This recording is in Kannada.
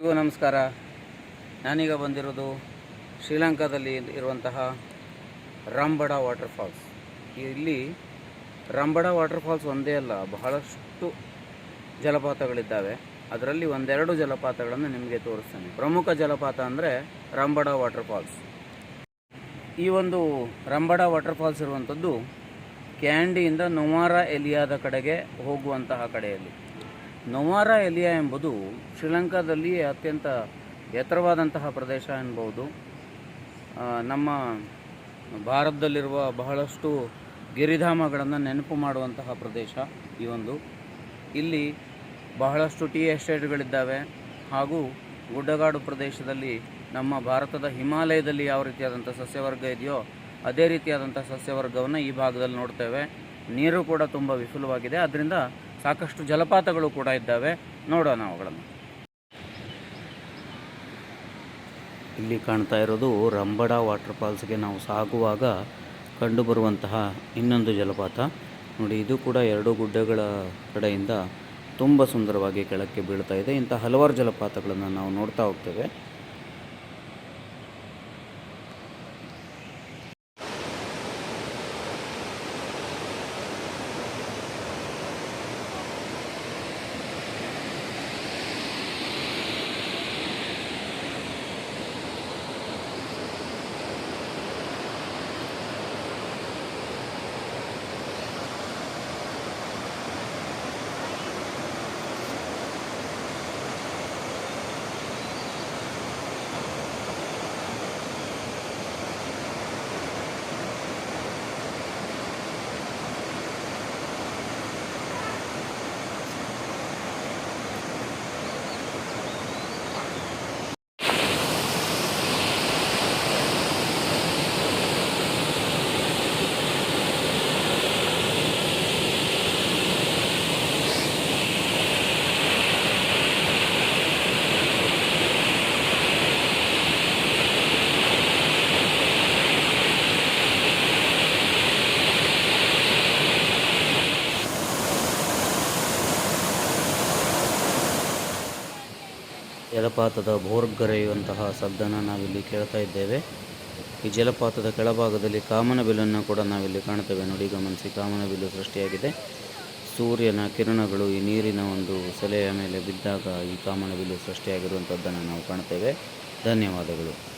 ನಮಸ್ಕಾರ. ನಾನೀಗ ಬಂದಿರೋದು ಶ್ರೀಲಂಕಾದಲ್ಲಿ ಇರುವಂತಹ ರಾಂಬಡ ವಾಟರ್ ಫಾಲ್ಸ್. ಇಲ್ಲಿ ರಾಂಬಡ ವಾಟರ್ ಫಾಲ್ಸ್ ಒಂದೇ ಅಲ್ಲ, ಬಹಳಷ್ಟು ಜಲಪಾತಗಳಿದ್ದಾವೆ. ಅದರಲ್ಲಿ ಒಂದೆರಡು ಜಲಪಾತಗಳನ್ನು ನಿಮಗೆ ತೋರಿಸ್ತೇನೆ. ಪ್ರಮುಖ ಜಲಪಾತ ಅಂದರೆ ರಾಂಬಡ ವಾಟರ್ ಫಾಲ್ಸ್. ಈ ಒಂದು ರಂಬಡ ವಾಟರ್ ಫಾಲ್ಸ್ ಇರುವಂಥದ್ದು ಕ್ಯಾಂಡಿಯಿಂದ ನೊವಾರ ಎಲಿಯಾದ ಕಡೆಗೆ ಹೋಗುವಂತಹ ಕಡೆಯಲ್ಲಿ. ನೊವಾರ ಎಲಿಯಾ ಎಂಬುದು ಶ್ರೀಲಂಕಾದಲ್ಲಿ ಅತ್ಯಂತ ಎತ್ತರವಾದಂತಹ ಪ್ರದೇಶ ಎನ್ಬಹುದು ನಮ್ಮ ಭಾರತದಲ್ಲಿರುವ ಬಹಳಷ್ಟು ಗಿರಿಧಾಮಗಳನ್ನು ನೆನಪು ಮಾಡುವಂತಹ ಪ್ರದೇಶ ಈ ಒಂದು. ಇಲ್ಲಿ ಬಹಳಷ್ಟು ಟೀ ಎಸ್ಟೇಟ್ಗಳಿದ್ದಾವೆ ಹಾಗೂ ಗುಡ್ಡಗಾಡು ಪ್ರದೇಶದಲ್ಲಿ ನಮ್ಮ ಭಾರತದ ಹಿಮಾಲಯದಲ್ಲಿ ಯಾವ ರೀತಿಯಾದಂಥ ಸಸ್ಯವರ್ಗ ಇದೆಯೋ ಅದೇ ರೀತಿಯಾದಂಥ ಸಸ್ಯವರ್ಗವನ್ನು ಈ ಭಾಗದಲ್ಲಿ ನೋಡ್ತೇವೆ. ನೀರು ಕೂಡ ತುಂಬ ವಿಫುಲವಾಗಿದೆ. ಅದರಿಂದ ಸಾಕಷ್ಟು ಜಲಪಾತಗಳು ಕೂಡ ಇದ್ದಾವೆ. ನೋಡೋಣ ಅವುಗಳನ್ನು. ಇಲ್ಲಿ ಕಾಣ್ತಾ ಇರೋದು ರಂಬಡ ವಾಟರ್ ಫಾಲ್ಸ್ಗೆ ನಾವು ಸಾಗುವಾಗ ಕಂಡುಬರುವಂತಹ ಇನ್ನೊಂದು ಜಲಪಾತ. ನೋಡಿ, ಇದು ಕೂಡ ಎರಡು ಗುಡ್ಡಗಳ ಕಡೆಯಿಂದ ತುಂಬ ಸುಂದರವಾಗಿ ಕೆಳಕ್ಕೆ ಬೀಳ್ತಾ ಇದೆ. ಇಂಥ ಹಲವಾರು ಜಲಪಾತಗಳನ್ನು ನಾವು ನೋಡ್ತಾ ಹೋಗ್ತೇವೆ. ಜಲಪಾತದ ಭೋರ್ಗರೆಯುವಂತಹ ಶಬ್ದನ ನಾವಿಲ್ಲಿ ಕೇಳ್ತಾ ಇದ್ದೇವೆ. ಈ ಜಲಪಾತದ ಕೆಳಭಾಗದಲ್ಲಿ ಕಾಮನಬಿಲ್ಲನ್ನು ಕೂಡ ನಾವಿಲ್ಲಿ ಕಾಣ್ತೇವೆ. ನೋಡಿ, ಗಮನಿಸಿ ಕಾಮನಬಿಲ್ಲು ಸೃಷ್ಟಿಯಾಗಿದೆ. ಸೂರ್ಯನ ಕಿರಣಗಳು ಈ ನೀರಿನ ಒಂದು ಸೆಲೆಯ ಮೇಲೆ ಬಿದ್ದಾಗ ಈ ಕಾಮನಬಿಲ್ಲು ಸೃಷ್ಟಿಯಾಗಿರುವಂಥದ್ದನ್ನು ನಾವು ಕಾಣ್ತೇವೆ. ಧನ್ಯವಾದಗಳು.